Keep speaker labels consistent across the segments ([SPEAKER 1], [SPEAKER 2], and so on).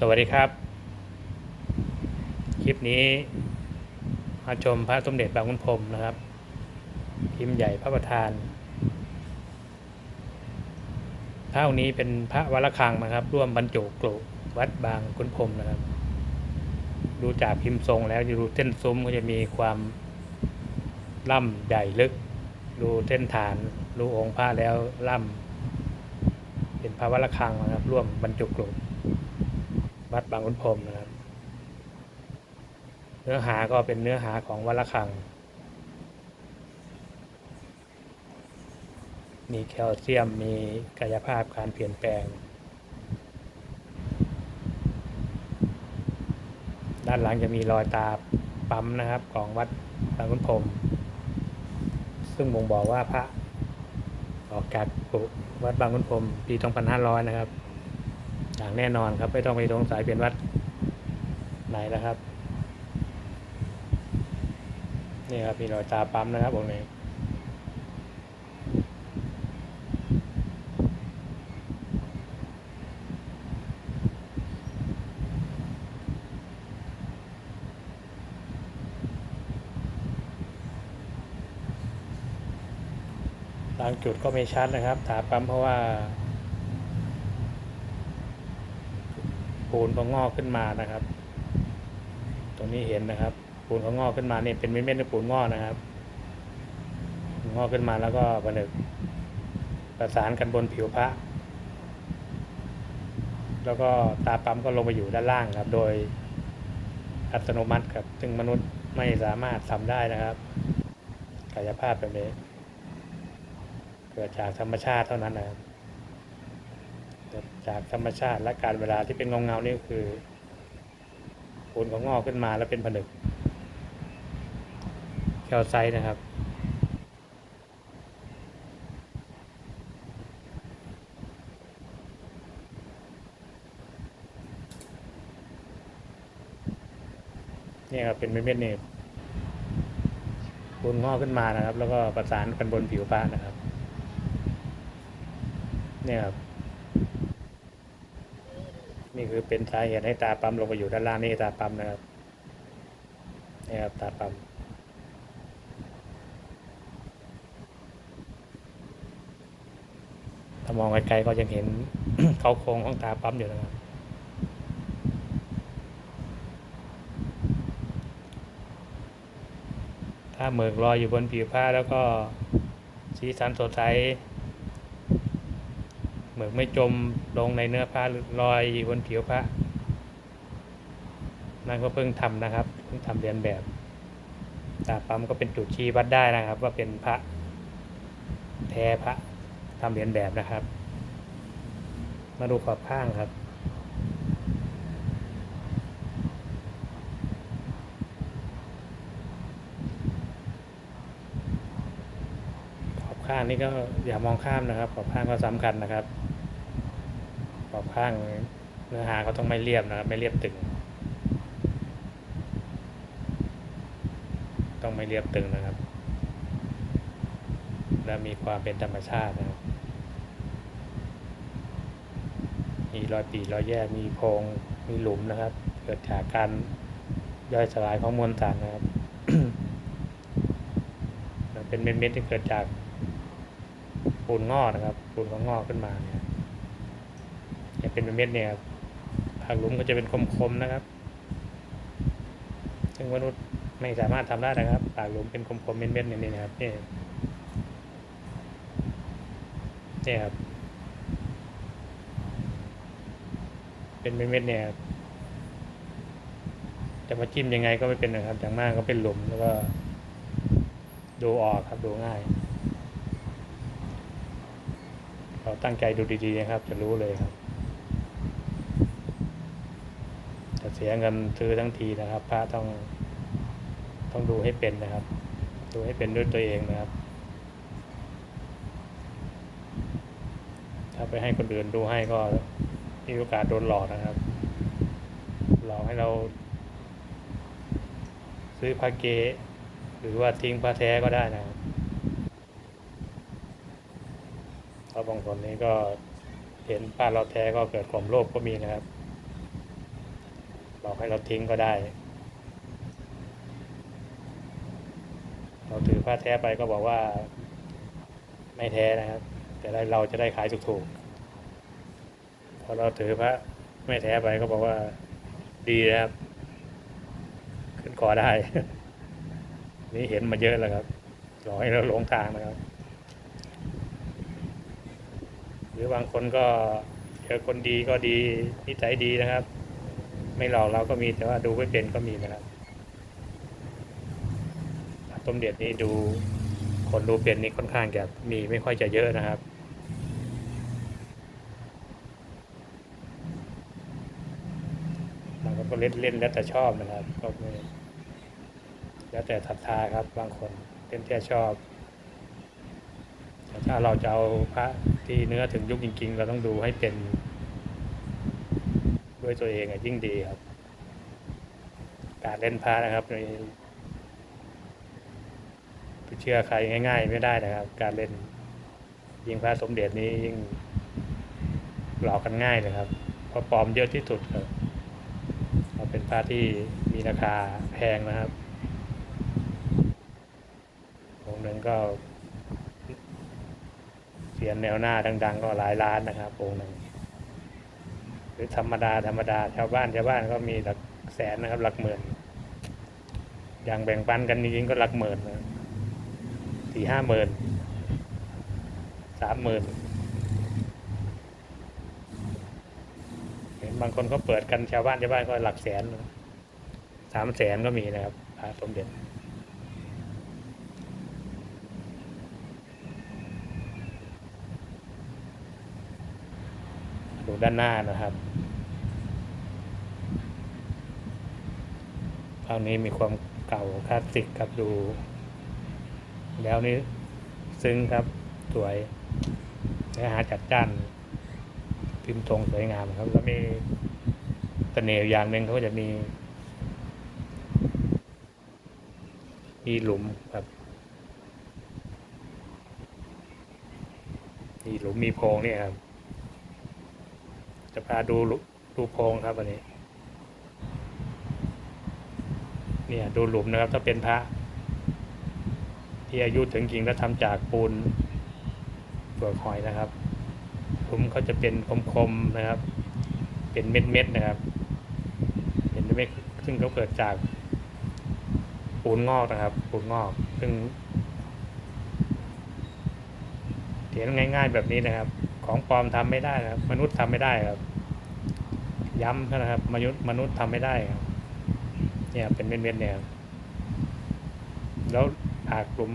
[SPEAKER 1] สวัสดีครับ คลิปนี้ มาชมพระสมเด็จบางขุนพรมนะครับ พิมพ์ใหญ่พระประธานพระองค์นี้เป็นพระวัดระฆังนะครับ ร่วมบรรจุกรุวัดบางขุนพรมนะครับ ดูจากพิมพ์ทรงแล้วดูเส้นซุ้มก็จะมีความล่ำใหญ่ลึก ดูเส้นฐาน ดูองค์พระแล้วล่ำเป็นพระวัดระฆังนะครับ ร่วมบรรจุกรุ วัดบางขุนพรมนะครับ เนื้อหาก็เป็นเนื้อหาของวัดระฆัง มีแคลเซียมมีกายภาพการเปลี่ยนแปลง ด้านหลังจะมีรอยตาปั๊มนะครับของวัดบางขุนพรมซึ่งบ่งบอกว่าพระออกจากวัดบางขุนพรมปี 2500 นะครับ อย่างแน่นอนครับ ไม่ต้องไปสงสัยเป็นวัดไหนนะครับ นี่ครับมีรอยตาปั๊มนะครับองค์นี้บางจุดก็ไม่ชัดนะครับตาปั๊มเพราะว่า ปูนก็งอกขึ้นมานะครับ ตรงนี้เห็นนะครับ ปูนก็งอกขึ้นมาเนี่ยเป็นเม็ดๆในปูนงอกนะครับ งอกขึ้นมาแล้วก็ผนึกประสานกันบนผิวพระ แล้วก็ตาปั๊มก็ลงไปอยู่ด้านล่างครับ โดยอัตโนมัติครับ ซึ่งมนุษย์ไม่สามารถทำได้นะครับกายภาพแบบนี้ เกิดจากธรรมชาติเท่านั้นนะครับ จากธรรมชาติและการเวลาที่เป็นเงาเงานี่คือปูนก็งอกขึ้นมาแล้วเป็นผนึกแคลไซต์นะครับนี่ครับเป็นเม็ดๆนี่ปูนงอกขึ้นมานะครับ แล้วก็ประสานกันบนผิวพระนะครับ เนี่ยครับ นี่คือเป็นสาเหตุให้ตาปั๊มลงไปอยู่ด้านล่างนี่ตาปั๊มนะครับนี่ครับตาปั๊มถ้ามองไกลๆก็ยังเห็นเขาโครงของตาปั๊มอยู่นะครับถ้าหมึกลอยอยู่บนผิวผ้าแล้วก็สีสันสดใส หมึกไม่จมลงในเนื้อผ้าหรือลอยอยู่บนผิวผ้านั่นก็เพิ่งทำนะครับเพิ่งทำเรียนแบบตาปั๊มก็เป็นจุดชี้วัดได้นะครับ ว่าเป็นพระแท้พระทำเรียนแบบนะครับ มาดูขอบข้างครับ ข้างนี่ก็อย่ามองข้ามนะครับ ขอบข้างก็สำคัญนะครับ ขอบข้างเนื้อหาก็ต้องไม่เรียบนะครับ ไม่เรียบตึง ต้องไม่เรียบตึงนะครับ และมีความเป็นธรรมชาตินะครับ มีรอยปีรอยแยกมีโพรงมีหลุมนะครับ เกิดจากการย่อยสลายของมวลสารนะครับมันเป็นเม็ดๆที่เกิดจาก ปูนงอกนะครับ ปูนก็งอกขึ้นมาเนี่ยเนี่ยเป็นเม็ดเนี่ยผักหลุมก็จะเป็นคมๆนะครับ ซึ่งมนุษย์ไม่สามารถทำได้นะครับปากหลุมเป็นคมๆเม็ดๆเนี่ยนี่นะครับนี่นี่ครับ เป็นเม็ดๆเนี่ยจะมาจิ้มยังไงก็ไม่เป็นนะครับอย่างมากก็เป็นหลุมแล้วก็ดูออกครับดูง่าย เรา ตั้งใจดูดีๆนะครับ จะรู้เลยครับจะเสียเงินซื้อทั้งทีนะครับ พระต้องต้องดูให้เป็นนะครับ ดูให้เป็นด้วยตัวเองนะครับ ถ้าไปให้คนอื่นดูให้ก็มีโอกาสโดนหลอกนะครับหลอกให้เรา ซื้อพระเกหรือว่าทิ้งพระแท้ก็ได้นะครับเพ ราะบางคนนี้ก็เห็นพระเราแท้ก็เกิดความโลภก็มีนะครับ บอกให้เราทิ้งก็ได้ เราถือผ้าแท้ไปก็บอกว่าไม่แท้นะครับ แต่เราจะได้ขายถูกๆพอเราถือพระไม่แท้ไปก็บอกว่าดีนะครับ ขึ้นคอได้ นี่เห็นมาเยอะแล้วครับหลอกให้เราหลงทางนะครับ หรือบางคนก็เจอคนดีก็ดีนิสัยดีนะครับ ไม่หลอกเราก็มีแต่ว่าดูไม่เป็นก็มีนะครับต้มเด็ดนี้ดูคนดูเป็นนี่ค่อนข้างจะมีไม่ค่อยจะเยอะนะครับบางคนก็เล่นเล่นแล้วแต่ชอบนะครับก็ไม่แล้วแต่ศรัทธาครับบางคนเล่นแค่ชอบแต่ถ้าเราจะเอาพระ ที่เนื้อถึงยุคจริง ๆ เราต้องดูให้เป็น ด้วยตัวเองอะยิ่งดีครับ การเล่นพระนะครับไปเชื่อใครง่าย ๆ ไม่ได้นะครับ การเล่นยิงพระสมเด็จนี้ยิ่งหลอกกันง่ายเลยครับ เพราะปลอมเยอะที่สุดครับเราเป็นพระที่มีราคาแพงนะครับองค์นึ่งก็ เสียนแนวหน้าดัง ๆ ก็หลายล้านนะครับองค์หนึ่งหรือธรรมดาธรรมดาชาวบ้านชาวบ้านก็มีหลักแสนนะครับ หลักหมื่น อย่างแบ่งปันกันจริงๆก็หลักหมื่นนะสี่ห้าหมื่นสามหมื่นเห็นบางคนก็เปิดกันชาวบ้านชาวบ้านก็หลักแสนสามแสนก็มีนะครับพระสมเด็จ ดูด้านหน้านะครับภาพนี้มีความเก่าคลาสสิกครับดู แล้วนี่ซึ้งครับสวยเนื้อหาจัดจ้านพิมพ์ทรงสวยงามครับแล้วมีเสน่ห์อย่างหนึ่งเขาก็จะมี มีหลุมครับมีหลุมมีโพรงเนี่ยครับ จะพาดูดูโพรงครับวันนี้ เนี่ยดูหลุมนะครับ ถ้าเป็นพระ ที่อายุถึงจริงแล้วทำจากปูนเปลือกหอยนะครับหลุมเขาจะเป็นคมๆนะครับ เป็นเม็ดๆนะครับเห็นไหมซึ่งเขาเกิดจากปูนงอกนะครับ ปูนงอก ซึ่งเห็นง่าย ๆแบบนี้นะครับ ของปลอมทำไม่ได้ครับ มนุษย์ทำไม่ได้ครับ ย้ำนะครับ มนุษย์มนุษย์ทำไม่ได้ครับ เนี่ยเป็นเม็ดๆเนี่ยครับแล้วปากหลุม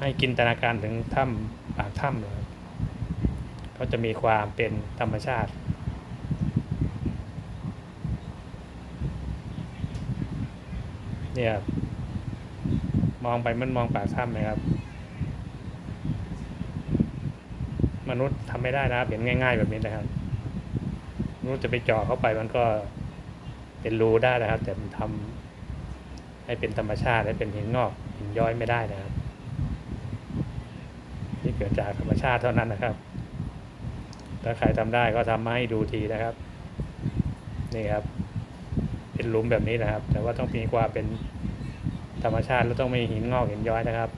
[SPEAKER 1] ให้จินตนาการถึงถ้ำปากถ้ำนะครับก็จะมีความเป็นธรรมชาติเนี่ยมองไปมันมองปากถ้ำนะครับ มนุษย์ทำไม่ได้นะครับ เห็นง่าย ๆ แบบนี้นะครับมนุษย์จะไปเจาะเข้าไปมันก็เป็นรูได้นะครับ แต่มันทำให้เป็นธรรมชาติให้เป็นหินงอกหินย้อยไม่ได้นะครับที่เกิดจากธรรมชาติเท่านั้นนะครับ ถ้าใครทำได้ก็ทำมาให้ดูทีนะครับ นี่ครับ เป็นหลุมแบบนี้นะครับ แต่ว่าต้องมีความเป็นธรรมชาติแล้วต้องไม่หินงอกหินย้อยนะครับ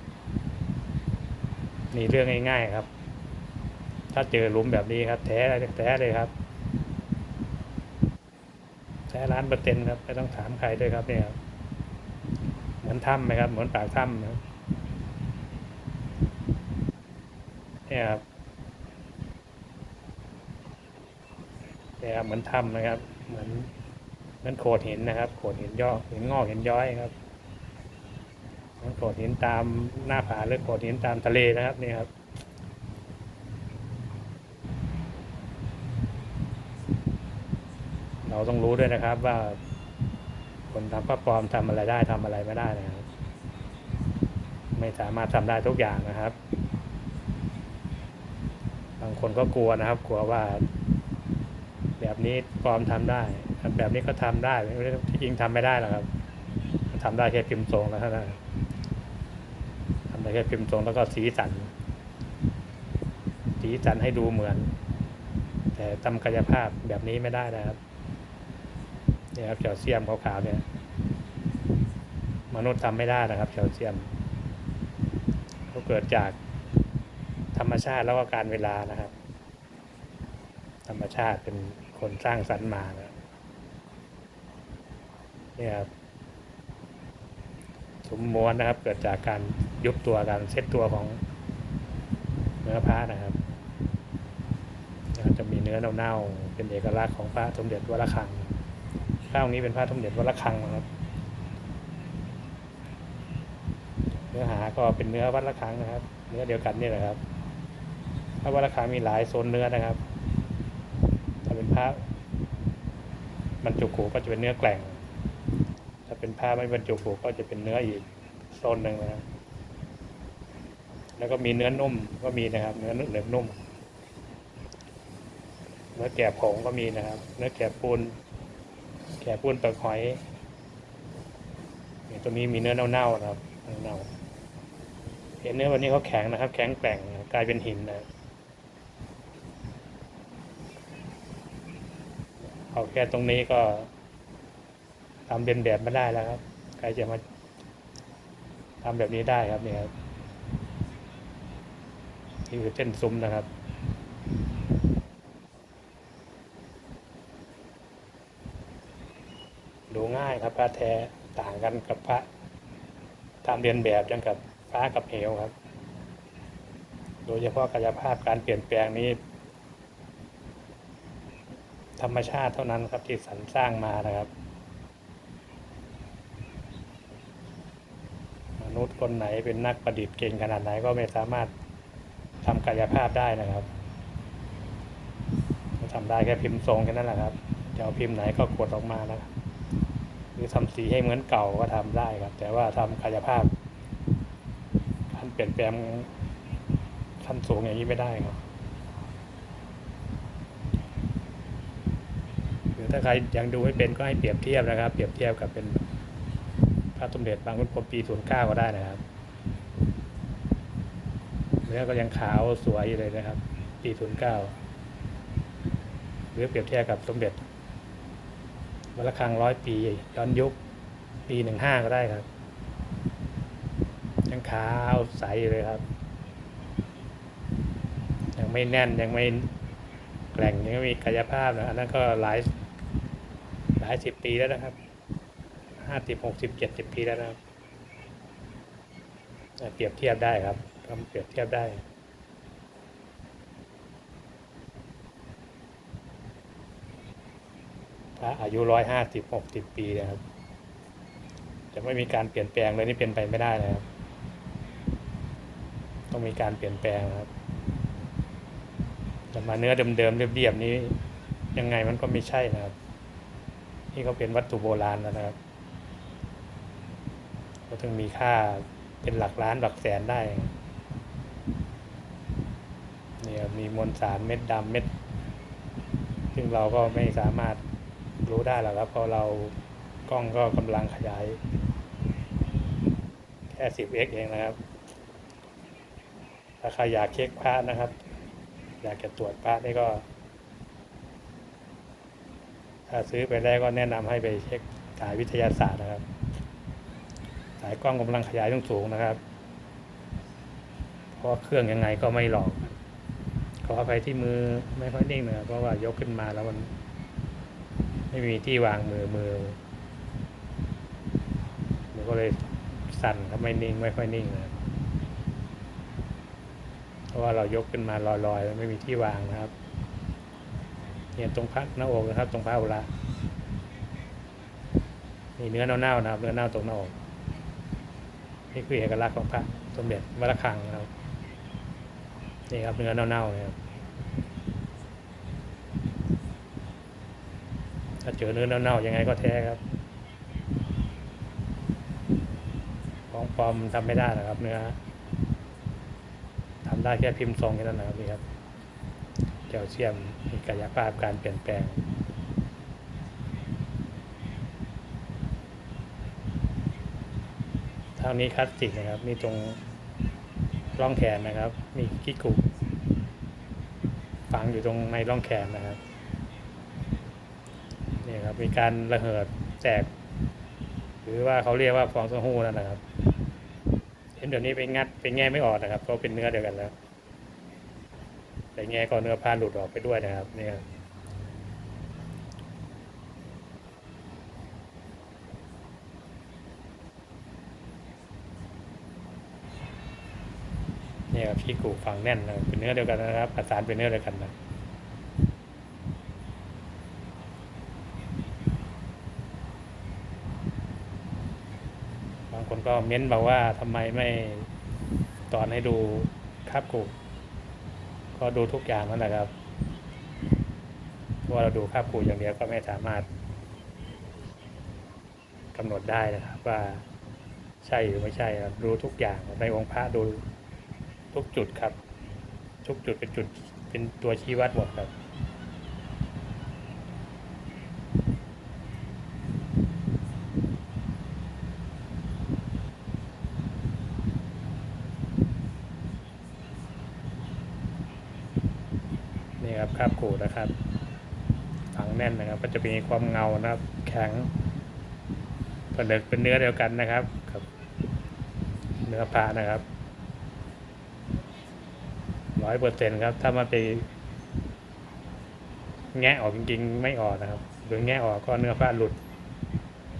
[SPEAKER 1] นี่เรื่องง่าย ๆ ครับ ถ้าเจอหลุมแบบนี้ครับ แท้แท้เลยครับ แท้ร้านเปอร์เซ็นต์ครับไม่ต้องถามใครด้วยครับเนี่ยเหมือนถ้ำไหมครับ เหมือนปากถ้ำนะครับเนี่ยครับเนี่ยครับเหมือนถ้ำนะครับ เหมือนเหมือนโขดหินนะครับ โขดหินย่อหินงอกหินย้อยครับเหมือนโขดหินตามหน้าผาหรือโขดหินตามทะเลนะครับนี่ครับ เราต้องรู้ด้วยนะครับว่า คนทำพระปลอมทำอะไรได้ทำอะไรไม่ได้นะครับ ไม่สามารถทำได้ทุกอย่างนะครับ บางคนก็กลัวนะครับ กลัวว่า แบบนี้ปลอมทำได้ แบบนี้ก็ทำได้ที่จริงทำไม่ได้หรอกครับทำได้แค่พิมพ์ทรงแล้วเท่านั้นทำได้แค่พิมพ์ทรงแล้วก็สีสัน สีสันให้ดูเหมือน แต่ทำกายภาพแบบนี้ไม่ได้นะครับ นี่ยครับแคลเซียมขาวๆเนี่ย มนุษย์ทำไม่ได้นะครับแคลเซียมก็เกิดจากธรรมชาติแล้วก็การเวลานะครับ ธรรมชาติเป็นคนสร้างสรรค์มานะเนี่ยครับสมมวนนะครับ เกิดจากการยุบตัวการเซตตัวของเนื้อพระนะครับจะมีเนื้อเน่าๆเป็นเอกลักษณ์ของพระสมเด็จวระฆัง พระองค์นี้เป็นพระสมเด็จวัดระฆังนะครับ เนื้อหาก็เป็นเนื้อวัดระฆังนะครับ เนื้อเดียวกันนี่แหละครับพระวัดระฆังมีหลายโซนเนื้อนะครับถ้าเป็นพระบรรจุกูก็จะเป็นเนื้อแกล่ง ถ้าเป็นผ้าไม่บรรจุกูก็จะเป็นเนื้ออีกโซนหนึ่งนะครับแล้วก็มีเนื้อนุ่มก็มีนะครับ เนื้อเหนือนุ่มเนื้อแกะผงก็มีนะครับ เนื้อแกะปูน แกะปูนเปลือกหอยเนี่ยตัวนี้มีเนื้อเน่าๆนะครับเน่าเห็นเนื้อวันนี้เขาแข็งนะครับ แข็งแกร่งกลายเป็นหินนะเอาแค่ตรงนี้ก็ทำเป็นแบบไม่ได้แล้วครับ ใครจะมาทำแบบนี้ได้ครับเนี่ยครับนี่คือเส้นซุ้มนะครับ ดูง่ายครับพระแท้ต่างกันกับพระทำเรียนแบบอย่างกับฟ้ากับเหวครับ โดยเฉพาะกายภาพการเปลี่ยนแปลงนี้ ธรรมชาติเท่านั้นครับที่สรรสร้างมานะครับ มนุษย์คนไหนเป็นนักประดิษฐ์เก่งขนาดไหนก็ไม่สามารถทำกายภาพได้นะครับทำได้แค่พิมพ์ทรงแค่นั้นแหละครับจะเอาพิมพ์ไหนก็กดออกมานะครับือทำสีให้เหมือนเก่าก็ทำได้ครับ แต่ว่าทำกายภาพขั้นเปลี่ยนแปลงขั้นสูงอย่างนี้ไม่ได้ครับหรือถ้าใครยังดูไม่เป็นก็ให้เปรียบเทียบนะครับ เปรียบเทียบกับเป็นพระสมเด็จบางขุนพรหมปี09ก็ได้นะครับเนื้อก็ยังขาวสวยอยู่เลยนะครับ ปี09หรือเปรียบเทียบกับสมเด็จ วัดระฆังร้อยปีย้อนยุค ปี15ก็ได้ครับยังขาวใสเลยครับ ยังไม่แน่นยังไม่แกล่งยังไม่มีกายภาพนะอันนั้นก็หลายหลายสิบปีแล้วนะครับห้าสิบหกสิบเจ็ดสิบปีแล้วนะครับเปรียบเทียบได้ครับทำเปรียบเทียบได้ พระอายุร้อยห้าสิบหกสิบปีนะครับ จะไม่มีการเปลี่ยนแปลงเลยนี่เป็นไปไม่ได้นะครับ ต้องมีการเปลี่ยนแปลงนะครับแต่มาเนื้อเดิมๆเรียบๆนี้ยังไงมันก็ไม่ใช่นะครับนี่ก็เป็นวัตถุโบราณแล้วนะครับก็ถึงมีค่าเป็นหลักล้านหลักแสนได้เนี่ยมีมวลสารเม็ดดำเม็ด ซึ่งเราก็ไม่สามารถ รู้ได้หรอกครับเพราะเรากล้องก็กำลังขยาย แค่ 10x เองนะครับ ถ้าใครอยากเช็คพระนะครับ อยากจะตรวจพระนี่ก็ ถ้าซื้อไปได้ก็แนะนำให้ไปเช็คสายวิทยาศาสตร์นะครับ สายกล้องกำลังขยายสูงนะครับ เพราะเครื่องยังไงก็ไม่หลอกขออภัยที่มือไม่ค่อยนิ่งนะเพราะว่ายกขึ้นมาแล้วมัน ไม่มีที่วางมือมือมือก็เลยสั่นครับไม่นิ่งไม่ค่อยนิ่งนะเพราะว่าเรายกขึ้นมาลอยๆแล้วไม่มีที่วางนะครับ เนี่ยตรงพักหน้าอกนะครับ ตรงพระอุระนี่เนื้อเน่าๆนะครับ เนื้อเน่าตรงหน้าอกนี่คือเอกลักษณ์ของพระสมเด็จวัดระฆังนะครับนี่ครับเนื้อเน่าๆนะครับ ถ้าเจอเนื้อเน่าๆยังไงก็แท้ครับ ของปลอมทำไม่ได้นะครับ เนื้อทำได้แค่พิมพ์ทรงแค่นั้นนะครับนี่ครับแคลเซียมมีกายภาพการเปลี่ยนแปลงท่านี้คลาสสิกนะครับ มีตรงร่องแขนนะครับ มีกิ๊กกุฝังอยู่ตรงในร่องแขนนะครับ นี่ครับนะครับมีการระเหิดแตก หรือว่าเขาเรียกว่าฟองสหูนั่นนะครับ เห็นเดี๋ยวนี้ไปงัดไปแง่ไม่ออกนะครับเพราะเป็นเนื้อเดียวกันแล้วไปแง่ก็เนื้อผ้าหลุดออกไปด้วยนะครับเนี่ยเนี่ครับพี่กูฝังแน่นเลยเป็นเนื้อเดียวกันนะครับประสานเป็นเนื้อเดียวกันนะบางคน ก็เม้นบอกว่าทำไมไม่ตอนให้ดูคาบกูก็ดูทุกอย่างนั่นแหละครับเพราะว่าเราดูคาบกูอย่างเดียวก็ไม่สามารถกำหนดได้นะครับว่าใช่หรือไม่ใช่ครับดูทุกอย่างในองค์พระดูทุกจุดครับ ทุกจุดเป็นจุดเป็นตัวชี้วัดหมดครับ นี่ครับคาบกู นะครับฝังแน่นนะครับ ก็จะมีความเงานะครับ แข็งผนึกเป็นเนื้อเดียวกันนะครับกับเนื้อพระนะครับร้อยเปอร์เซ็นต์ครับ ถ้ามันไปแงะออกจริงๆ ไม่ออกนะครับ หรือแงะออกก็เนื้อผ้าหลุด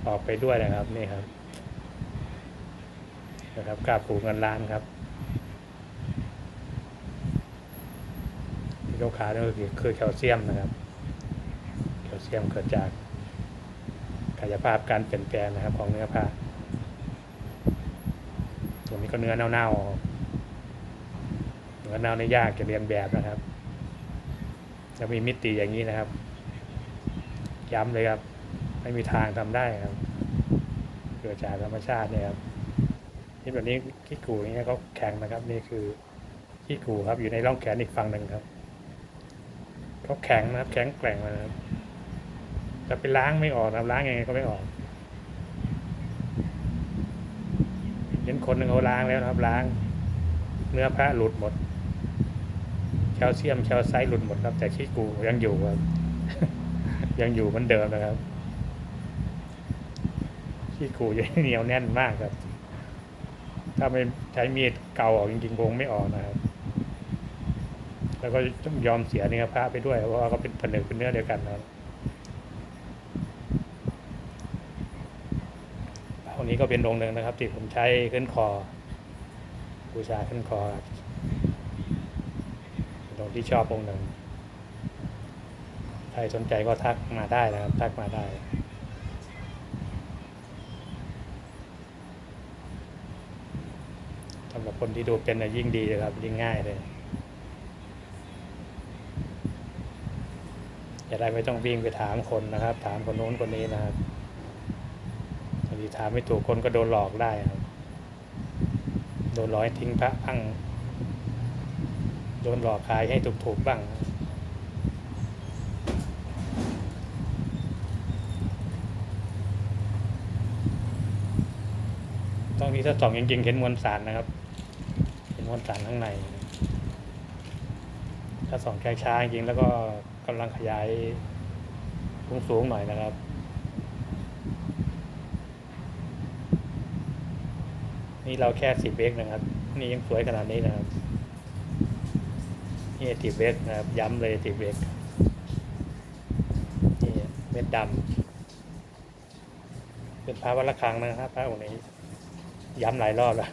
[SPEAKER 1] ออกไปด้วยนะครับนี่ครับนะครับกราบผูเงินล้านครับ ที่เขาขาวนี่ก็คือแคลเซียมนะครับ แคลเซียมเกิดจากกายภาพการเปลี่ยนแปลงนะครับของเนื้อผ้าส่วนี้ก็เนื้อเน่าๆเนื้อเน่าในยากจะเรียนแบบนะครับจะมีมิติอย่างนี้นะครับ ย้ำเลยครับ ไม่มีทางทำได้ครับเกิดจากธรรมชาติเนี่ยครับที่แบบนี้ขี้กูอย่างเงี้ยเขาแข็งนะครับ นี่คือขี้กูครับอยู่ในร่องแขนอีกฝั่งหนึ่งครับ เขาแข็งนะครับ แข็งแกร่งนะครับจะไปล้างไม่ออกนะครับล้างยังไงก็ไม่ออก เห็นคนหนึ่งเขาล้างแล้วนะครับ ล้าง เนื้อพระหลุดหมดแคลเซียมแคลไซต์หลุดหมดครับ แต่ขี้กูยังอยู่ครับ ยังอยู่เหมือนเดิมนะครับขี้กูยังเหนียวแน่นมากครับ ถ้าไม่ใช้มีดเกาออกจริงๆคงไม่ออกนะครับ แล้วก็ต้องยอมเสียเนื้อพระไปด้วย เพราะว่าก็เป็นผนึกเป็นเนื้อเดียวกันนะครับพวกนี้ก็เป็นองค์หนึ่งนะครับที่ผมใช้ขึ้นคอบูชาขึ้นคอครับตรงที่ชอบองค์หนึ่งใครสนใจก็ทักมาได้นะครับ ทักมาได้สำหรับคนที่ดูเป็นนะยิ่งดีเลยครับยิ่งง่ายเลย จะได้ไม่ต้องวิ่งไปถามคนนะครับ ถามคนโน้นคนนี้นะครับบางทีถามไม่ถูกคนก็โดนหลอกได้ครับโดนหลอกให้ทิ้งพระพังโดนหลอกขายให้ถูกๆบ้างต้องนี้ถ้าส่องจริงๆเห็นมวลสารนะครับ เห็นมวลสารข้างใน ถ้าส่องช้าๆจริงแล้วก็ กำลังขยายสูงๆหน่อยนะครับนี่เราแค่สิบเบกนะครับ นี่ยังสวยขนาดนี้นะครับ นี่ติบเบกนะครับ ย้ำเลยติบเบกนี่เม็ดดำเป็นพระวัดระฆังนะครับพระองค์นี้ ย้ำหลายรอบแล้ว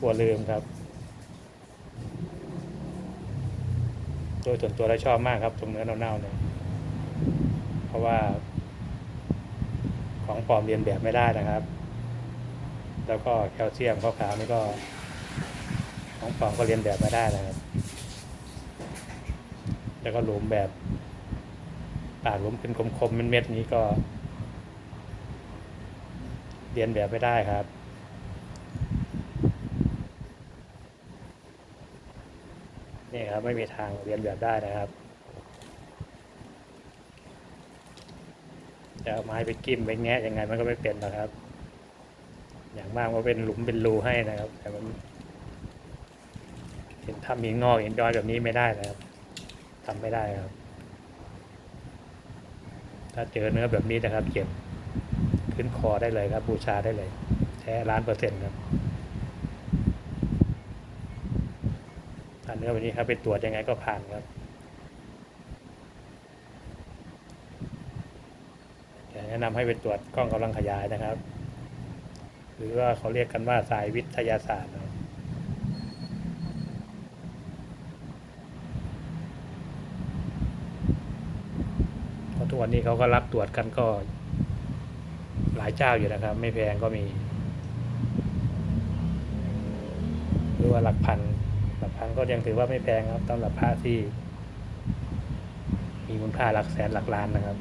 [SPEAKER 1] กลัวลืมครับ ดยส่วนตัวเราชอบมากครับ ตรงเนื้อเน่าๆเนี่ยเพราะว่า ของปลอมเรียนแบบไม่ได้นะครับ แล้วก็แคลเซียมขาวๆนี่ก็ ของปลอมก็เรียนแบบไม่ได้นะครับ แล้วก็หลุมแบบปากหลุมเป็นคมๆเม็ดๆนี้ก็ เรียนแบบไม่ได้ครับ นี่ครับ ไม่มีทางเรียนแบบได้นะครับจะเอาไม้ไปกิ้มไปแงะยังไงมันก็ไม่เป็นหรอกครับ อย่างมากมันเป็นหลุมเป็นรูให้นะครับ แต่มันเห็นทำหินงอกหินย้อยแบบนี้ไม่ได้นะครับทำไม่ได้ครับ ถ้าเจอเนื้อแบบนี้นะครับเก็บขึ้นคอได้เลยครับ บูชาได้เลยแท้ล้านเปอร์เซ็นต์ครับ ถ้าเนื้อแบบนี้ครับไปตรวจยังไงก็ผ่านครับแนะนำให้ไปตรวจกล้องกำลังขยายนะครับ หรือว่าเขาเรียกกันว่าสายวิทยาศาสตร์เพราะทุกวันนี้เขาก็รับตรวจกันก็ หลายเจ้าอยู่นะครับ ไม่แพงก็มี หรือว่าหลักพัน หลักพันก็ยังถือว่าไม่แพงครับสำหรับพระที่ มีมูลค่าหลักแสนหลักล้านนะครับ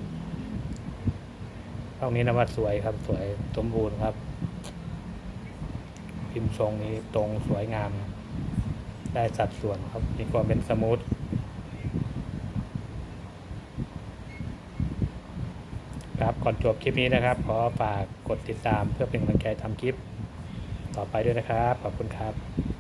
[SPEAKER 1] ห้องนี้นะว่าสวยครับ สวยสมบูรณ์ครับ พิมพ์ทรงนี้ตรงสวยงาม ได้สัดส่วนครับ มีความเป็นสมูทครับก่อนจบคลิปนี้นะครับ ขอฝากกดติดตามเพื่อเป็นกำลังใจทำคลิป ต่อไปด้วยนะครับ ขอบคุณครับ